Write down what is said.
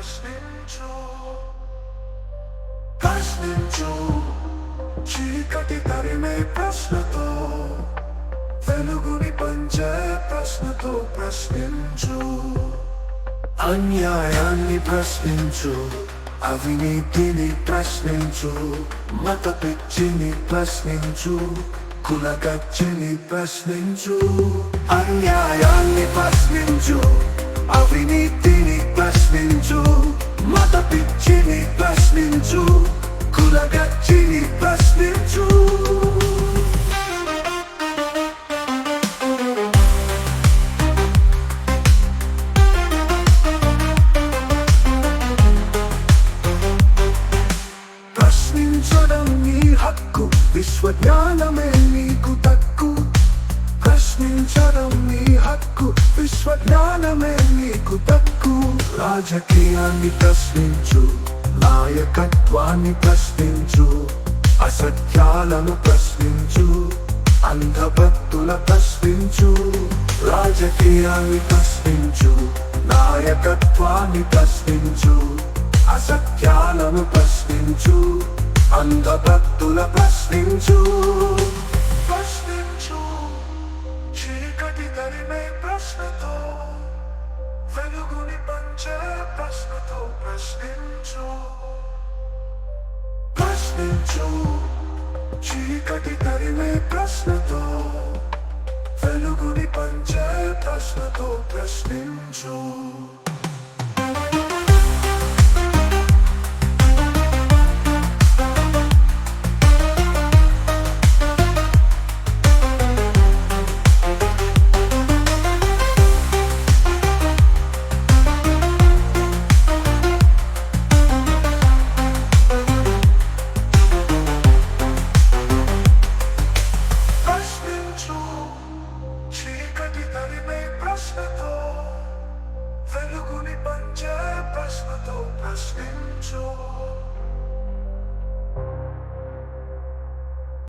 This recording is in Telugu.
ప్రశ్నించు. ప్రశ్నించు చీకటి తరిమే ప్రశ్నతో వెలుగుని పంచే ప్రశ్నతో ప్రశ్నించు. అన్యాయాన్ని ప్రశ్నించు. అవినీతిని ప్రశ్నించు. మత పిచ్చిని ప్రశ్నించు. కులగచ్చిని ప్రశ్నించు. అన్యాయాన్ని ప్రశ్నించు. అవినీతిని కులగచ్చిని ప్రశ్నించు ప్రశ్నించడం నీ హక్కు విశ్వజ్ఞానమే నీకు తక్కు ప్రశ్నించడం నీ హక్కు విశ్వజ్ఞానమే నీకు తక్కు రాజకీయాన్ని ప్రశ్నించు. నాయకత్వాన్ని ప్రశ్నించు అసత్యాలను ప్రశ్నించు అంధభక్తుల ప్రశ్నించు రాజకీయాన్ని ప్రశ్నించు నాయకత్వాన్ని ప్రశ్నించు అసత్యాలను ప్రశ్నించు అంధభక్తుల ప్రశ్నించు. ప్రశ్నించు చీకటి తరిమే ప్రశ్నతో వెలుగుని పంచే ప్రశ్నతో ప్రశ్నించు. ప్రశ్నించు చీకటి తరిమే ప్రశ్నతో వెలుగుని పంచే ప్రశ్నతో ప్రశ్నించు ప్రశ్నించు.